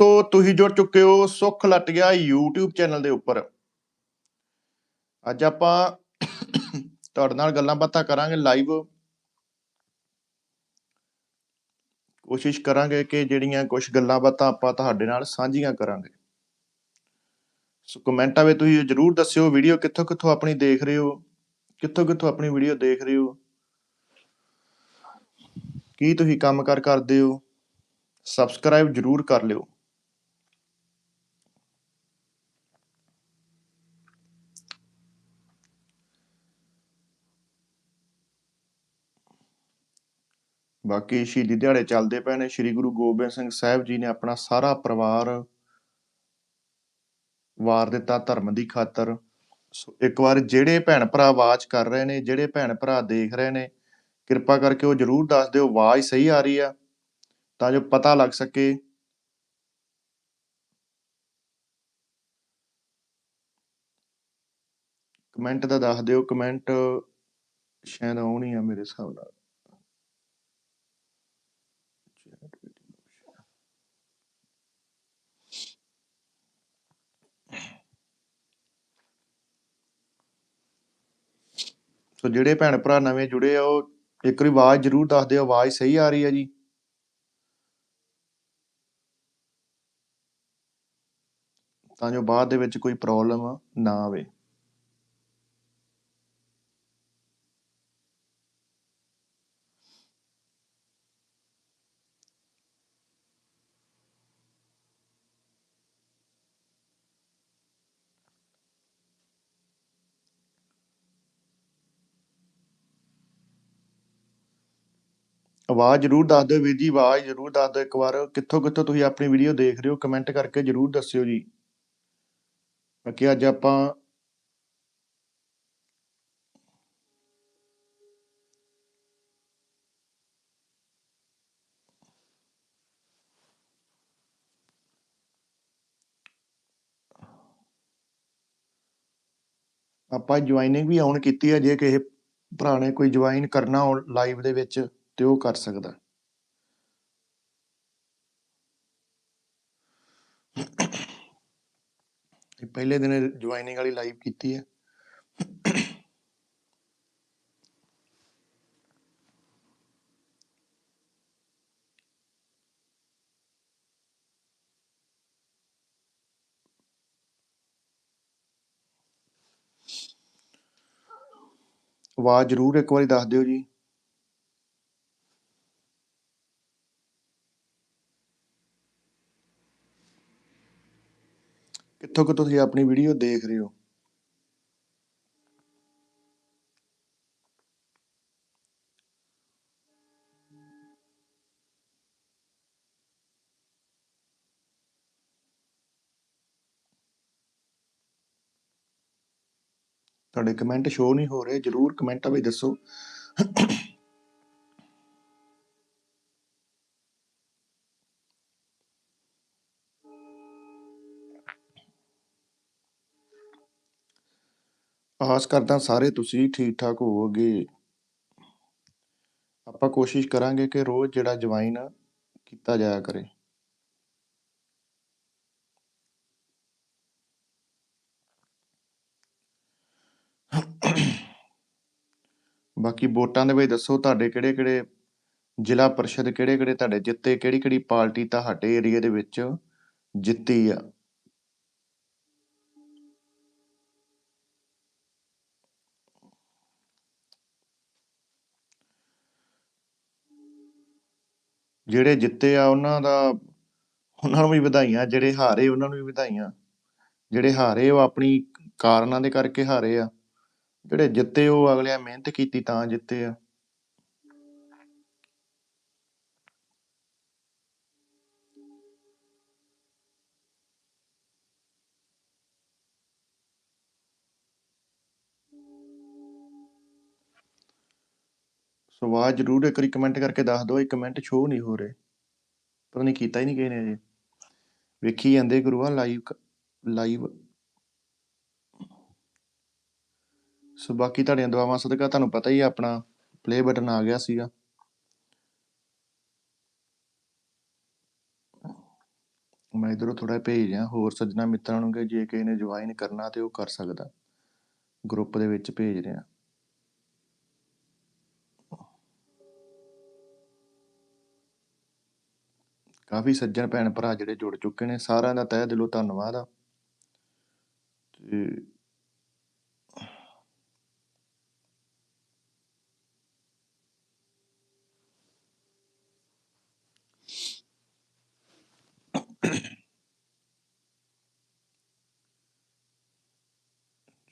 ਦੋਸਤੋ ਤੁਸੀਂ ਜੁੜ ਚੁੱਕੇ ਹੋ ਸੁੱਖ ਲੱਟ ਗਿਆ YouTube ਚੈਨਲ ਦੇ ਉੱਪਰ। ਅੱਜ ਆਪਾਂ ਤੁਹਾਡੇ ਨਾਲ ਗੱਲਾਂ ਬਾਤਾਂ ਕਰਾਂਗੇ ਲਾਈਵ ਕੋਸ਼ਿਸ਼ ਕਰਾਂਗੇ ਕਿ ਜਿਹੜੀਆਂ ਕੁਝ ਗੱਲਾਂ ਬਾਤਾਂ ਆਪਾਂ ਤੁਹਾਡੇ ਨਾਲ ਸਾਂਝੀਆਂ ਕਰਾਂਗੇ। ਸੋ ਕਮੈਂਟਾਂ ਵਿੱਚ ਤੁਸੀਂ ਜਰੂਰ ਦੱਸਿਓ ਵੀਡੀਓ ਕਿੱਥੋਂ ਕਿੱਥੋਂ ਆਪਣੀ ਦੇਖ ਰਹੇ ਹੋ, ਕਿੱਥੋਂ ਕਿੱਥੋਂ ਆਪਣੀ ਵੀਡੀਓ ਦੇਖ ਰਹੇ ਹੋ। ਕੀ ਤੁਸੀਂ ਕੰਮ ਕਾਰ ਕਰਦੇ ਹੋ ਸਬਸਕ੍ਰਾਈਬ ਜਰੂਰ ਕਰ ਲਿਓ। ਬਾਕੀ ਸ਼ਹੀਦੀ ਦਿਹਾੜੇ ਚੱਲਦੇ ਪਏ ਨੇ। ਸ੍ਰੀ ਗੁਰੂ ਗੋਬਿੰਦ ਸਿੰਘ ਸਾਹਿਬ ਜੀ ਨੇ ਆਪਣਾ ਸਾਰਾ ਪਰਿਵਾਰ ਵਾਰ ਦਿੱਤਾ ਧਰਮ ਦੀ ਖਾਤਰ। ਇੱਕ ਵਾਰ ਜਿਹੜੇ ਭੈਣ ਭਰਾ ਆਵਾਜ਼ ਕਰ ਰਹੇ ਨੇ, ਜਿਹੜੇ ਭੈਣ ਭਰਾ ਦੇਖ ਰਹੇ ਨੇ, ਕਿਰਪਾ ਕਰਕੇ ਉਹ ਜਰੂਰ ਦੱਸ ਦਿਓ, ਆਵਾਜ਼ ਸਹੀ ਆ ਰਹੀ ਆ, ਤਾਂ ਜੋ ਪਤਾ ਲੱਗ ਸਕੇ। ਕਮੈਂਟ ਦਾ ਦੱਸ ਦਿਓ, ਕਮੈਂਟ ਸ਼ਾਇਦ ਆਉਣੀ ਆ ਮੇਰੇ ਹਿਸਾਬ ਨਾਲ। ਸੋ ਜਿਹੜੇ ਭੈਣ ਭਰਾ ਨਵੇਂ ਜੁੜੇ ਆ, ਉਹ ਇੱਕ ਵਾਰੀ ਆਵਾਜ਼ ਜਰੂਰ ਦੱਸ ਦਿਓ, ਆਵਾਜ਼ ਸਹੀ ਆ ਰਹੀ ਹੈ ਜੀ। ਤਾਂ ਜੋ ਬਾਅਦ ਦੇ ਵਿੱਚ ਕੋਈ ਪ੍ਰੋਬਲਮ ਨਾ ਆਵੇ। ਆਵਾਜ਼ ਜਰੂਰ ਦੱਸ ਦਿਓ ਵੀਰ ਜੀ, ਆਵਾਜ਼ ਜਰੂਰ ਦੱਸ ਦਿਓ ਇੱਕ ਵਾਰ। ਕਿੱਥੋਂ ਕਿੱਥੋਂ ਤੁਸੀਂ ਆਪਣੀ ਵੀਡੀਓ ਦੇਖ ਰਹੇ ਹੋ ਕਮੈਂਟ ਕਰਕੇ ਜਰੂਰ ਦੱਸਿਓ ਜੀ। ਬਾਕੀ ਅੱਜ ਆਪਾਂ ਆਪਾਂ ਜੁਆਇਨਿੰਗ ਵੀ ਆਉਣ ਕੀਤੀ ਹੈ, ਜੇ ਕਿਸੇ ਭਰਾ ਨੇ ਕੋਈ ਜੁਆਇਨ ਕਰਨਾ ਹੋ ਲਾਈਵ ਦੇ ਵਿੱਚ। ਤੇ ਉਹ ਕਰ ਸਕਦਾ ਇਹ ਪਹਿਲੇ ਦਿਨ ਜੁਆਇਨਿੰਗ ਵਾਲੀ ਲਾਈਵ ਕੀਤੀ ਹੈ। ਆਵਾਜ਼ ਜਰੂਰ ਇੱਕ ਵਾਰੀ ਦੱਸ ਦਿਓ ਜੀ। ਕਿੱਥੋਂ ਕਿੱਥੋਂ ਤੁਸੀਂ ਆਪਣੀ ਵੀਡੀਓ ਦੇਖ ਰਹੇ ਹੋ। ਤੁਹਾਡੇ ਕਮੈਂਟ ਸ਼ੋ ਨਹੀਂ ਹੋ ਰਹੇ, ਜਰੂਰ ਕਮੈਂਟਾਂ ਵਿੱਚ ਦੱਸੋ। ਆਸ ਕਰਦਾ ਸਾਰੇ ਤੁਸੀਂ ਠੀਕ ਠਾਕ ਹੋਵੋਗੇ। ਆਪਾਂ ਕੋਸ਼ਿਸ਼ ਕਰਾਂਗੇ ਕਿ ਰੋਜ਼ ਜਿਹੜਾ ਜੁਆਇਨ ਕੀਤਾ ਜਾਇਆ ਕਰੇ। ਬਾਕੀ ਵੋਟਾਂ ਦੇ ਵਿੱਚ ਦੱਸੋ ਤੁਹਾਡੇ ਕਿਹੜੇ ਕਿਹੜੇ ਜ਼ਿਲ੍ਹਾ ਪਰਿਸ਼ਦ ਕਿਹੜੇ ਕਿਹੜੇ ਤੁਹਾਡੇ ਜਿੱਤੇ ਕਿਹੜੀ ਕਿਹੜੀ ਪਾਰਟੀ ਤੁਹਾਡੇ ਏਰੀਆ ਦੇ ਵਿੱਚ ਜਿੱਤੀ ਆ। ਜਿਹੜੇ ਜਿੱਤੇ ਆ, ਉਹਨਾਂ ਦਾ, ਉਹਨਾਂ ਨੂੰ ਵੀ ਵਧਾਈਆਂ, ਜਿਹੜੇ ਹਾਰੇ ਉਹਨਾਂ ਨੂੰ ਵੀ ਵਧਾਈਆਂ। ਜਿਹੜੇ ਹਾਰੇ ਉਹ ਆਪਣੀ ਕਾਰਨਾਂ ਦੇ ਕਰਕੇ ਹਾਰੇ ਆ। ਜਿਹੜੇ ਜਿੱਤੇ ਉਹ ਅਗਲਿਆਂ ਮਿਹਨਤ ਕੀਤੀ ਤਾਂ ਜਿੱਤੇ ਆ। ਸੋ ਆਵਾਜ਼ ਜਰੂਰ ਇੱਕ ਵਾਰੀ ਕਮੈਂਟ ਕਰਕੇ ਦੱਸ ਦਿਓ ਇਹ ਕਮੈਂਟ ਸ਼ੋ ਨਹੀਂ ਹੋ ਰਹੇ। ਪਤਾ ਨਹੀਂ ਕੀਤਾ ਹੀ ਨਹੀਂ ਕਿਸੇ ਨੇ ਅਜੇ ਵੇਖੀ ਜਾਂਦੇ ਗੁਰੂਆ ਲਾਈਵ ਲਾਈਵ ਸੋ ਬਾਕੀ ਤੁਹਾਡੀਆਂ ਦੁਆਵਾਂ ਸਦਕਾ ਤੁਹਾਨੂੰ ਪਤਾ ਹੀ ਆਪਣਾ ਪਲੇ ਬਟਨ ਆ ਗਿਆ ਸੀਗਾ। ਮੈਂ ਇਧਰੋਂ ਥੋੜਾ ਭੇਜ ਰਿਹਾ ਹੋਰ ਸੱਜਣਾ ਮਿੱਤਰਾਂ ਨੂੰ ਕਿ ਜੇ ਕਿਸੇ ਨੇ ਜੁਆਇਨ ਕਰਨਾ ਤੇ ਉਹ ਕਰ ਸਕਦਾ। ਗਰੁੱਪ ਦੇ ਵਿੱਚ ਭੇਜ ਰਿਹਾ ਕਾਫੀ ਸੱਜਣ ਭੈਣ ਭਰਾ ਜਿਹੜੇ ਜੁੜ ਚੁੱਕੇ ਨੇ, ਸਾਰਿਆਂ ਦਾ ਤਹਿ ਦਿਲੋਂ ਧੰਨਵਾਦ ਆ। ਤੇ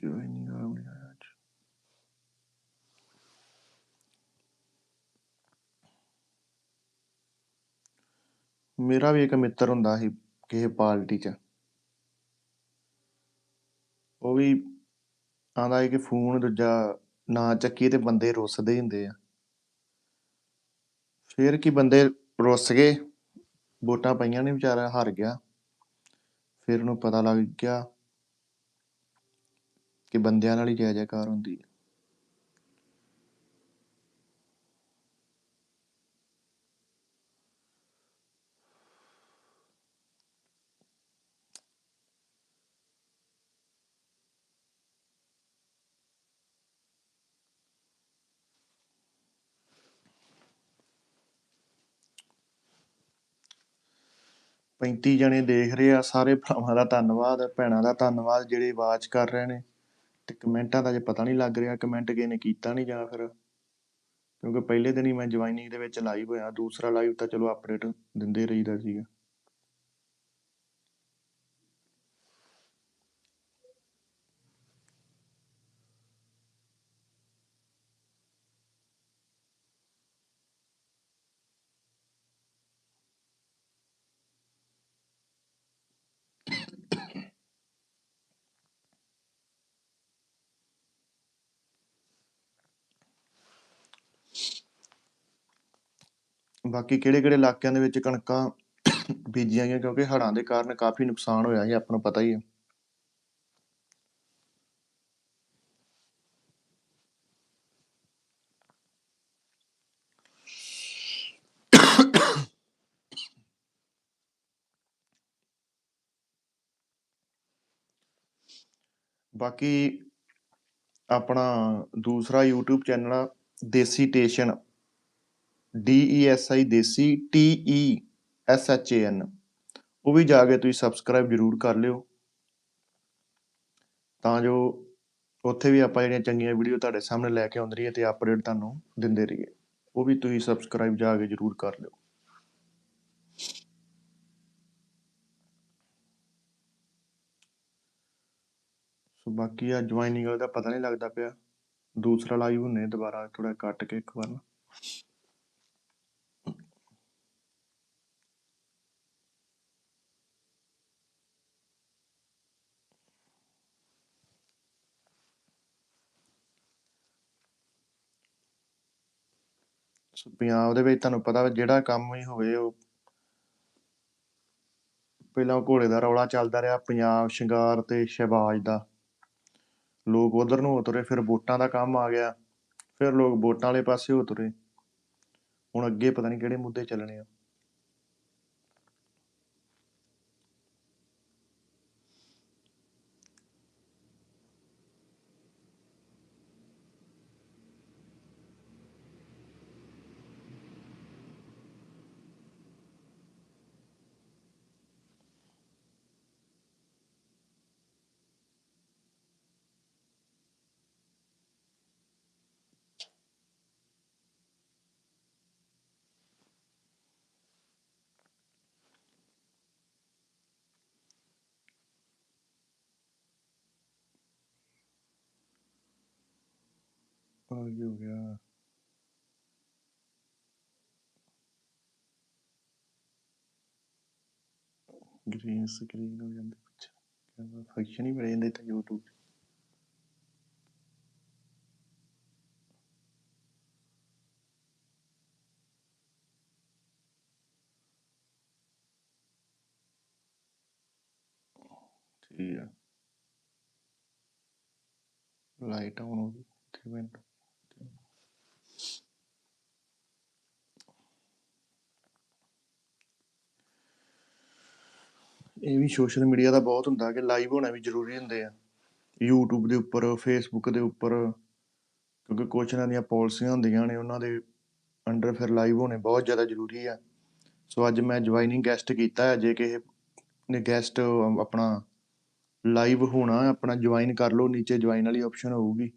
ਜੁਆਇਨਿੰਗ ਆ ਨਹੀਂ ਆਇਆ ਅੱਜ ਮੇਰਾ ਵੀ ਇੱਕ ਮਿੱਤਰ ਹੁੰਦਾ ਸੀ ਕਿਸੇ ਪਾਰਟੀ 'ਚ। ਉਹ ਵੀ ਆਂਦਾ ਸੀ ਕਿ ਫੋਨ ਦੂਜਾ ਨਾ ਚੱਕੀ ਤੇ ਬੰਦੇ ਰੁੱਸਦੇ ਹੀ ਹੁੰਦੇ ਆ। ਫਿਰ ਕੀ ਬੰਦੇ ਰੁੱਸ ਗਏ, ਵੋਟਾਂ ਪਈਆਂ ਨੇ ਵਿਚਾਰਾ, ਹਾਰ ਗਿਆ। ਫਿਰ ਉਹਨੂੰ ਪਤਾ ਲੱਗ ਗਿਆ ਕਿ ਬੰਦਿਆਂ ਨਾਲ ਹੀ ਜੈ ਜੈਕਾਰ ਹੁੰਦੀ ਹੈ ਪੈਂਤੀ ਜਣੇ ਦੇਖ ਰਹੇ ਆ, ਸਾਰੇ ਭਰਾਵਾਂ ਦਾ ਧੰਨਵਾਦ, ਭੈਣਾਂ ਦਾ ਧੰਨਵਾਦ, ਜਿਹੜੇ ਆਵਾਜ਼ ਕਰ ਰਹੇ ਨੇ। ਤੇ ਕਮੈਂਟਾਂ ਦਾ ਜੇ ਪਤਾ ਨਹੀਂ ਲੱਗ ਰਿਹਾ, ਕਮੈਂਟ ਕਿਸੇ ਨੇ ਕੀਤਾ ਨਹੀਂ ਜਾਂ ਫਿਰ ਕਿਉਂਕਿ ਪਹਿਲੇ ਦਿਨ ਹੀ ਮੈਂ ਜੁਆਇਨਿੰਗ ਦੇ ਵਿੱਚ ਲਾਈਵ ਹੋਇਆ, ਦੂਸਰਾ ਲਾਈਵ ਤਾਂ ਚਲੋ ਅਪਡੇਟ ਦਿੰਦੇ ਰਹੀਦਾ ਸੀਗਾ। ਬਾਕੀ ਕਿਹੜੇ ਕਿਹੜੇ ਇਲਾਕਿਆਂ ਦੇ ਵਿੱਚ ਕਣਕਾਂ ਬੀਜੀਆਂ ਗਈਆਂ, ਕਿਉਂਕਿ ਹੜ੍ਹਾਂ ਦੇ ਕਾਰਨ ਕਾਫੀ ਨੁਕਸਾਨ ਹੋਇਆ ਸੀ, ਆਪਾਂ ਨੂੰ ਪਤਾ ਹੀ ਹੈ। ਬਾਕੀ ਆਪਣਾ ਦੂਸਰਾ YouTube ਚੈਨਲ ਆ, ਦੇਸੀ station. D E S I desi, T E S H A N. ਉਹ ਵੀ ਜਾ ਕੇ ਤੁਸੀਂ ਸਬਸਕ੍ਰਾਈਬ ਜਰੂਰ ਕਰ ਲਿਓ। ਤਾਂ ਜੋ ਉੱਥੇ ਵੀ ਆਪਾਂ ਜਿਹੜੀਆਂ ਚੰਗੀਆਂ ਵੀਡੀਓ ਤੁਹਾਡੇ ਸਾਹਮਣੇ ਲੈ ਕੇ ਆਉਂਦੇ ਰਹੀਏ ਤੇ ਅਪਡੇਟ ਤੁਹਾਨੂੰ ਦਿੰਦੇ ਰਹੀਏ। ਉਹ ਵੀ ਤੁਸੀਂ ਸਬਸਕ੍ਰਾਈਬ ਜਾ ਕੇ ਜਰੂਰ ਕਰ ਲਿਓ। ਸੋ ਬਾਕੀ ਆ ਜੁਆਇਨਿੰਗ ਦਾ ਪਤਾ ਨਹੀਂ ਲੱਗਦਾ ਪਿਆ। ਦੂਸਰਾ ਲਾਈਵ ਹੁੰਨੇ ਦੁਬਾਰਾ ਥੋੜਾ ਕੱਟ ਕੇ ਇੱਕ ਵਾਰ। ਨਾ ਪੰਜਾਬ ਦੇ ਵਿੱਚ ਤੁਹਾਨੂੰ ਪਤਾ ਜਿਹੜਾ ਕੰਮ ਹੀ ਹੋਵੇ ਉਹ ਪਹਿਲਾਂ ਘੋੜੇ ਦਾ ਰੌਲਾ ਚੱਲਦਾ ਰਿਹਾ, ਪੰਜਾਬ ਸ਼ਿੰਗਾਰ ਤੇ ਸ਼ਹਿਬਾਜ਼ ਦਾ। ਲੋਕ ਉਧਰ ਨੂੰ ਹੋ ਤੁਰੇ ਫਿਰ ਵੋਟਾਂ ਦਾ ਕੰਮ ਆ ਗਿਆ। ਫਿਰ ਲੋਕ ਵੋਟਾਂ ਵਾਲੇ ਪਾਸੇ ਹੋ ਤੁਰੇ ਹੁਣ ਅੱਗੇ ਪਤਾ ਨਹੀਂ ਕਿਹੜੇ ਮੁੱਦੇ ਚੱਲਣੇ ਆ। ਆ ਕੀ ਹੋ ਗਿਆ ਗ੍ਰੀਨ ਸਕਰੀਨ ਹੋ ਜਾਂਦੀ ਪਿੱਛੇ ਕਹਿੰਦਾ ਫੰਕਸ਼ਨ ਹੀ ਬੜੇ ਜਾਂਦੇ ਤਾਂ YouTube. 'ਚ। ਠੀਕ ਆ ਲਾਈਟ ਆਨ ਹੋ ਗਈ ਤੇ ਮਿੰਟ ਇਹ ਵੀ ਸੋਸ਼ਲ ਮੀਡੀਆ ਦਾ ਬਹੁਤ ਹੁੰਦਾ ਕਿ ਲਾਈਵ ਹੋਣਾ ਵੀ ਜ਼ਰੂਰੀ ਹੁੰਦੇ ਆ। YouTube ਦੇ ਉੱਪਰ, Facebook ਦੇ ਉੱਪਰ, ਕਿਉਂਕਿ ਕੁਛ ਇਹਨਾਂ ਦੀਆਂ ਪਾਲਿਸੀਆਂ ਹੁੰਦੀਆਂ ਨੇ, ਉਹਨਾਂ ਦੇ ਅੰਡਰ ਫਿਰ ਲਾਈਵ ਹੋਣੇ ਬਹੁਤ ਜ਼ਿਆਦਾ ਜ਼ਰੂਰੀ ਆ। ਸੋ ਅੱਜ ਮੈਂ ਜੁਆਇਨਿੰਗ ਗੈਸਟ ਕੀਤਾ ਹੈ, ਜੇ ਕਿਸੇ ਨੇ ਗੈਸਟ ਆਪਣਾ ਲਾਈਵ ਹੋਣਾ, ਆਪਣਾ ਜੁਆਇਨ ਕਰ ਲਓ, ਨੀਚੇ ਜੁਆਇਨ ਵਾਲੀ ਆਪਸ਼ਨ ਹੋਊਗੀ।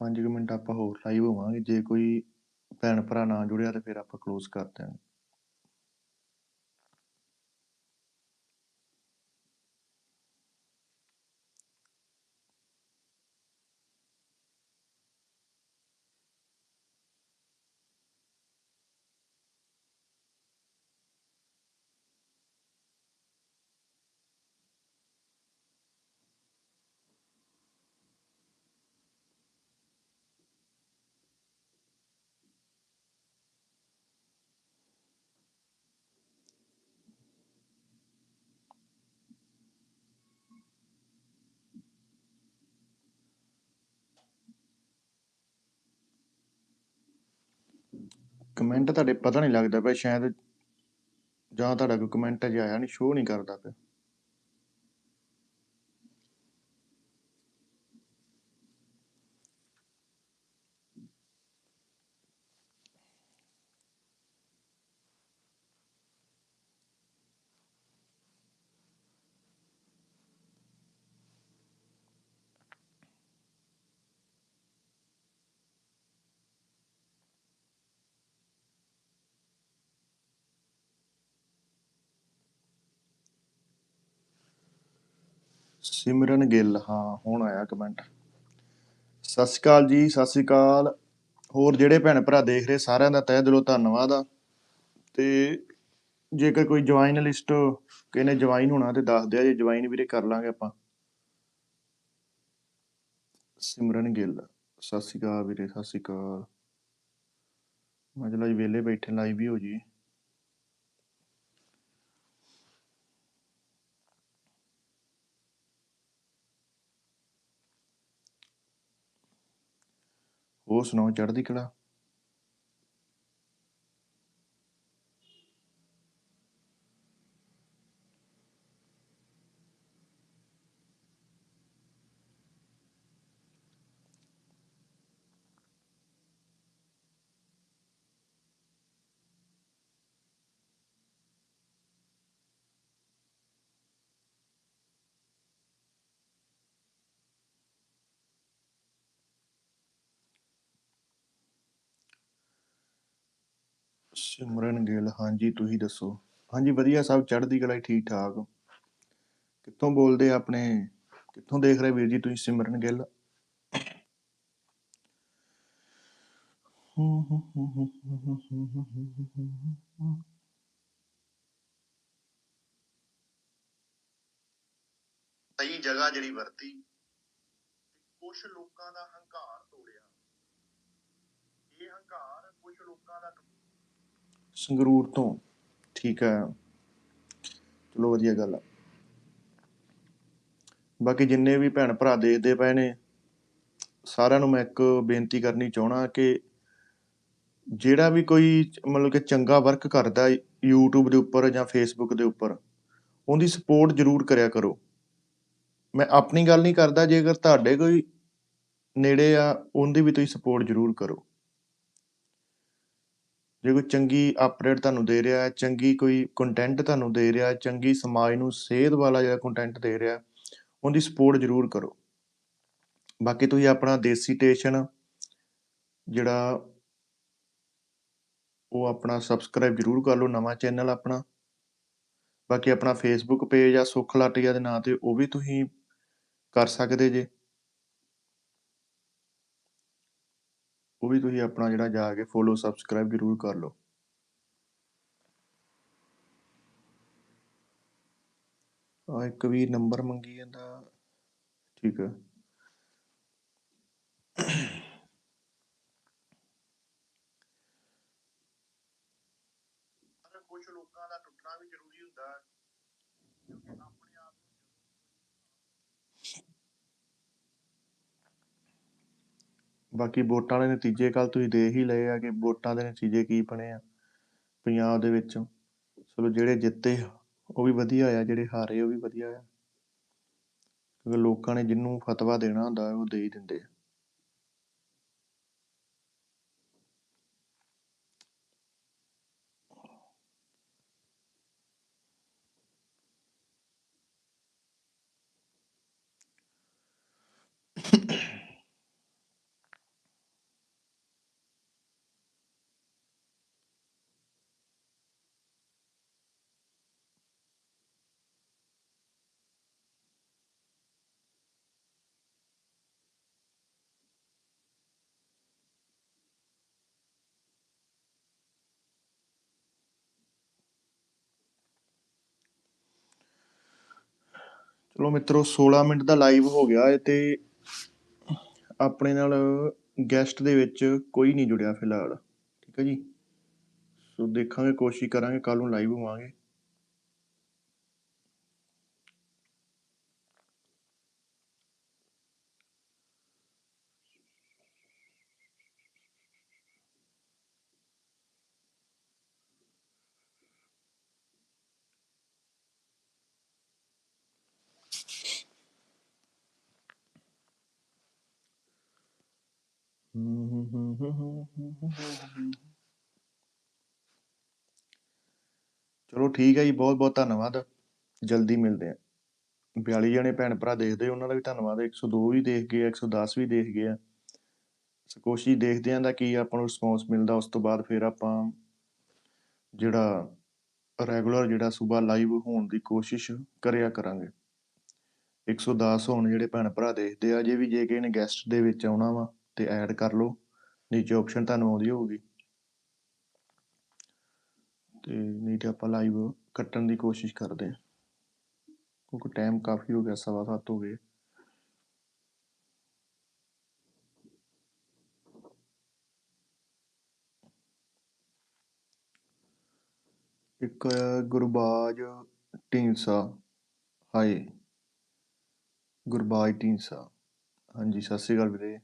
ਪੰਜ ਕੁ ਮਿੰਟ ਆਪਾਂ ਹੋਰ ਲਾਈਵ ਹੋਵਾਂਗੇ, ਜੇ ਕੋਈ ਭੈਣ ਭਰਾ ਨਾ ਜੁੜਿਆ ਤੇ ਫਿਰ ਆਪਾਂ ਕਲੋਜ਼ ਕਰ ਦਿਆਂਗੇ। ਕਮੈਂਟ ਤੁਹਾਡੇ ਪਤਾ ਨਹੀਂ ਲੱਗਦਾ ਪਿਆ, ਸ਼ਾਇਦ ਜਾਂ ਤੁਹਾਡਾ ਕੋਈ ਕਮੈਂਟ ਅਜੇ ਆਇਆ ਨਹੀਂ ਸ਼ੋਅ ਨਹੀਂ ਕਰਦਾ ਪਿਆ। ਸਿਮਰਨ ਗਿੱਲ, ਹਾਂ, ਹੁਣ ਆਇਆ ਕਮੈਂਟ ਸਤਿ ਸ਼੍ਰੀ ਅਕਾਲ ਜੀ, ਸਤਿ ਸ਼੍ਰੀ ਅਕਾਲ। ਹੋਰ ਜਿਹੜੇ ਭੈਣ ਭਰਾ ਦੇਖ ਰਹੇ, ਸਾਰਿਆਂ ਦਾ ਤਹਿ ਦਿਲੋਂ ਧੰਨਵਾਦ ਆ। ਤੇ ਜੇਕਰ ਕੋਈ ਜੁਆਇਨ ਲਿਸਟ ਕਿਨੇ ਜੁਆਇਨ ਹੋਣਾ ਤੇ ਦੱਸ ਦਿਆ, ਜੇ ਜੁਆਇਨ ਵੀਰੇ ਕਰ ਲਾਂਗੇ ਆਪਾਂ। ਸਿਮਰਨ ਗਿੱਲ, ਸਤਿ ਸ਼੍ਰੀ ਅਕਾਲ ਵੀਰੇ, ਸਤਿ ਸ਼੍ਰੀ ਅਕਾਲ। ਮੈਂ ਚਲੋ ਜੀ ਬੈਠੇ ਲਾਈਵ ਵੀ ਹੋ ਜੀ ਹੋਰ ਸੁਣਾਓ ਚੜ੍ਹਦੀ ਕਲਾ ਸਿਮਰਨ ਗਿੱਲ। ਹਾਂਜੀ, ਤੁਸੀਂ ਦੱਸੋ। ਹਾਂਜੀ, ਵਧੀਆ, ਸਭ ਚੜ੍ਹਦੀ ਕਲਾ ਠੀਕ ਠਾਕ ਕਿੱਥੋਂ ਬੋਲਦੇ ਆਪਣੇ? ਕਿੱਥੋਂ ਦੇਖ ਰਹੇ ਵੀਰ ਜੀ ਤੁਸੀਂ ਸਿਮਰਨ ਗਿੱਲ? ਸਹੀ ਜਗ੍ਹਾ ਜਿਹੜੀ ਵਰਤੀ ਕੁਝ ਲੋਕਾਂ ਦਾ ਹੰਕਾਰ ਤੋੜਿਆ। ਇਹ ਹੰਕਾਰ ਕੁਝ ਲੋਕਾਂ ਦਾ ਸੰਗਰੂਰ ਤੋਂ। ਠੀਕ ਹੈ। ਚਲੋ ਵਧੀਆ ਗੱਲ ਆ। ਬਾਕੀ ਜਿੰਨੇ ਵੀ ਭੈਣ ਭਰਾ ਦੇਖਦੇ ਪਏ ਨੇ, ਸਾਰਿਆਂ ਨੂੰ ਮੈਂ ਇੱਕ ਬੇਨਤੀ ਕਰਨੀ ਚਾਹਣਾ ਕਿ ਜਿਹੜਾ ਵੀ ਕੋਈ ਮਤਲਬ ਕਿ ਚੰਗਾ ਵਰਕ ਕਰਦਾ ਹੈ YouTube ਦੇ ਉੱਪਰ ਜਾਂ Facebook ਦੇ ਉੱਪਰ, ਉਹਦੀ ਸਪੋਰਟ ਜ਼ਰੂਰ ਕਰਿਆ ਕਰੋ। ਮੈਂ ਆਪਣੀ ਗੱਲ ਨਹੀਂ ਕਰਦਾ, ਜੇਕਰ ਤੁਹਾਡੇ ਕੋਈ ਨੇੜੇ ਆ, ਉਹਦੀ ਵੀ ਤੁਸੀਂ ਸਪੋਰਟ ਜ਼ਰੂਰ ਕਰੋ। ਜੇ ਕੋਈ ਚੰਗੀ ਅਪਡੇਟ ਤੁਹਾਨੂੰ ਦੇ ਰਿਹਾ ਹੈ ਚੰਗੀ ਕੋਈ ਕੰਟੈਂਟ ਤੁਹਾਨੂੰ ਦੇ ਰਿਹਾ ਹੈ ਚੰਗੀ ਸਮਾਜ ਨੂੰ ਸੇਧ ਵਾਲਾ ਜਿਹੜਾ ਕੰਟੈਂਟ ਦੇ ਰਿਹਾ ਹੈ, ਉਹਦੀ ਸਪੋਰਟ ਜ਼ਰੂਰ ਕਰੋ। ਬਾਕੀ ਤੁਸੀਂ ਆਪਣਾ ਦੇਸੀ ਸਟੇਸ਼ਨ ਜਿਹੜਾ ਉਹ ਆਪਣਾ ਸਬਸਕ੍ਰਾਈਬ ਜ਼ਰੂਰ ਕਰ ਲਓ ਨਵਾਂ ਚੈਨਲ ਆਪਣਾ। ਬਾਕੀ ਆਪਣਾ ਫੇਸਬੁੱਕ ਪੇਜ ਆ ਸੁੱਖ ਲਾਟੀਆ ਦੇ ਨਾਂ ਤੇ ਉਹ ਵੀ ਤੁਸੀਂ ਕਰ ਸਕਦੇ ਜੇ। ਉਹ ਵੀ ਤੁਸੀਂ ਆਪਣਾ ਜਿਹੜਾ ਜਾ ਕੇ ਫੋਲੋ ਸਬਸਕ੍ਰਾਈਬ ਜ਼ਰੂਰ ਕਰ ਲਓ। ਆ ਇੱਕ ਵੀ ਨੰਬਰ ਮੰਗੀ ਜਾਂਦਾ। ਠੀਕ ਹੈ ਕੁਝ ਲੋਕਾਂ ਦਾ ਟੁੱਟਣਾ ਵੀ ਜ਼ਰੂਰੀ ਹੁੰਦਾ ਹੈ ਕਿਉਂਕਿ ਆਪਣੇ ਆਪ ਨੂੰ ਬਾਕੀ ਵੋਟਾਂ ਦੇ ਨਤੀਜੇ ਕੱਲ ਤੁਸੀਂ ਦੇ ਹੀ ਲਏ ਆ ਕਿ ਵੋਟਾਂ ਦੇ ਨਤੀਜੇ ਕੀ ਬਣੇ ਆ ਪੰਜਾਬ ਦੇ ਵਿੱਚ। ਚਲੋ ਜਿਹੜੇ ਜਿੱਤੇ ਉਹ ਵੀ ਵਧੀਆ ਆ, ਜਿਹੜੇ ਹਾਰੇ ਉਹ ਵੀ ਵਧੀਆ ਆ। ਕਿਉਂਕਿ ਲੋਕਾਂ ਨੇ ਜਿਹਨੂੰ ਫਤਵਾ ਦੇਣਾ ਹੁੰਦਾ, ਉਹ ਦੇ ਹੀ ਦਿੰਦੇ ਆ। ਚਲੋ ਮਿੱਤਰੋ 16 ਮਿੰਟ ਦਾ ਲਾਈਵ ਹੋ ਗਿਆ ਹੈ ਤੇ ਆਪਣੇ ਨਾਲ ਗੈਸਟ ਦੇ ਵਿੱਚ ਕੋਈ ਨਹੀਂ ਜੁੜਿਆ ਫਿਲਹਾਲ, ਠੀਕ ਹੈ ਜੀ? ਸੋ ਦੇਖਾਂਗੇ, ਕੋਸ਼ਿਸ਼ ਕਰਾਂਗੇ ਕੱਲ ਨੂੰ ਲਾਈਵ ਹੋਵਾਂਗੇ। ਚਲੋ ਠੀਕ ਹੈ ਜੀ, ਬਹੁਤ ਬਹੁਤ ਧੰਨਵਾਦ। ਜਲਦੀ ਮਿਲਦੇ ਆ 42 ਜਣੇ ਭੈਣ ਭਰਾ ਦੇਖਦੇ ਉਹਨਾਂ ਦਾ ਵੀ ਧੰਨਵਾਦ 102 ਵੀ ਦੇਖ ਗਏ 110 ਵੀ ਦੇਖ ਗਏ ਆ। ਸੋ ਕੋਸ਼ਿਸ਼ ਦੇਖਦੇ ਆਂ ਦਾ ਕੀ ਆਪਾਂ ਨੂੰ ਰਿਸਪੌਂਸ ਮਿਲਦਾ, ਉਸ ਤੋਂ ਬਾਅਦ ਫਿਰ ਆਪਾਂ ਜਿਹੜਾ ਰੈਗੂਲਰ ਜਿਹੜਾ ਸਵੇਰ ਲਾਈਵ ਹੋਣ ਦੀ ਕੋਸ਼ਿਸ਼ ਕਰਿਆ ਕਰਾਂਗੇ। 110 ਹੋਣ ਜਿਹੜੇ ਭੈਣ ਭਰਾ ਦੇਖਦੇ ਆ ਜੇ ਵੀ ਜੇ ਕਿਸੇ ਨੇ ਗੈਸਟ ਦੇ ਵਿੱਚ ਆਉਣਾ ਵਾ ਤੇ ਐਡ ਕਰ ਲਓ, ਨੀਚੇ ਆਪਸ਼ਨ ਤੁਹਾਨੂੰ ਆਉਂਦੀ ਹੋਊਗੀ। ਤੇ ਨਹੀਂ ਤੇ ਆਪਾਂ ਲਾਈਵ ਕੱਟਣ ਦੀ ਕੋਸ਼ਿਸ਼ ਕਰਦੇ ਹਾਂ। ਕਿਉਂਕਿ ਟਾਈਮ ਕਾਫੀ ਹੋ ਗਿਆ, ਸਵਾ ਸੱਤ ਹੋ ਗਏ। ਇੱਕ ਗੁਰਬਾਜ ਢੀਂਸਾ ਹਾਏ। ਗੁਰਬਾਜ ਢੀਂਸਾ ਹਾਂਜੀ, ਸਤਿ ਸ਼੍ਰੀ ਅਕਾਲ ਵੀਰੇ।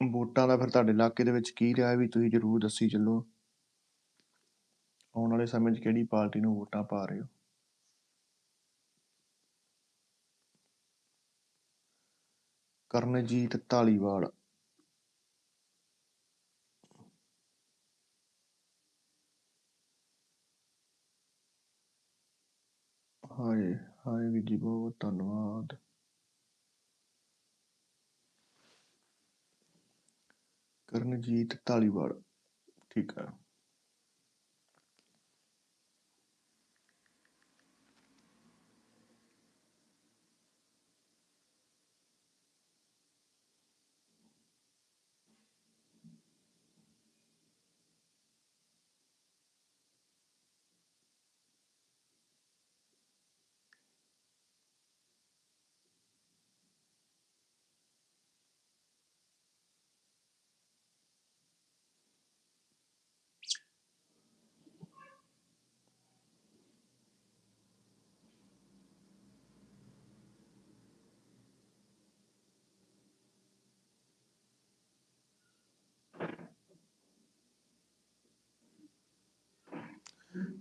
ਵੋਟਾਂ ਦਾ ਫਿਰ ਤੁਹਾਡੇ ਇਲਾਕੇ ਦੇ ਵਿੱਚ ਕੀ ਰਿਹਾ ਵੀ ਤੁਸੀਂ ਜਰੂਰ ਦੱਸੀ ਚੱਲੋ। ਆਉਣ ਵਾਲੇ ਸਮੇਂ 'ਚ ਕਿਹੜੀ ਪਾਰਟੀ ਨੂੰ ਵੋਟਾਂ ਪਾ ਰਹੇ ਹੋ? ਕਰਨਜੀਤ ਢਾਲੀਵਾਲ ਹਾਏ ਹਾਏ ਵੀਰ ਜੀ ਬਹੁਤ ਧੰਨਵਾਦ। ਕਰਨਜੀਤ ਢਾਲੀਵਾਲ ਠੀਕ ਹੈ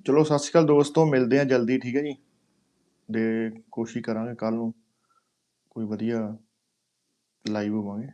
ਚਲੋ, ਸਤਿ ਸ਼੍ਰੀ ਅਕਾਲ ਦੋਸਤੋ, ਮਿਲਦੇ ਆ ਜਲਦੀ, ਠੀਕ ਹੈ ਜੀ। ਦੇ ਕੋਸ਼ਿਸ਼ ਕਰਾਂਗੇ ਕੱਲ ਨੂੰ ਕੋਈ ਵਧੀਆ ਲਾਈਵ ਹੋਵਾਂਗੇ।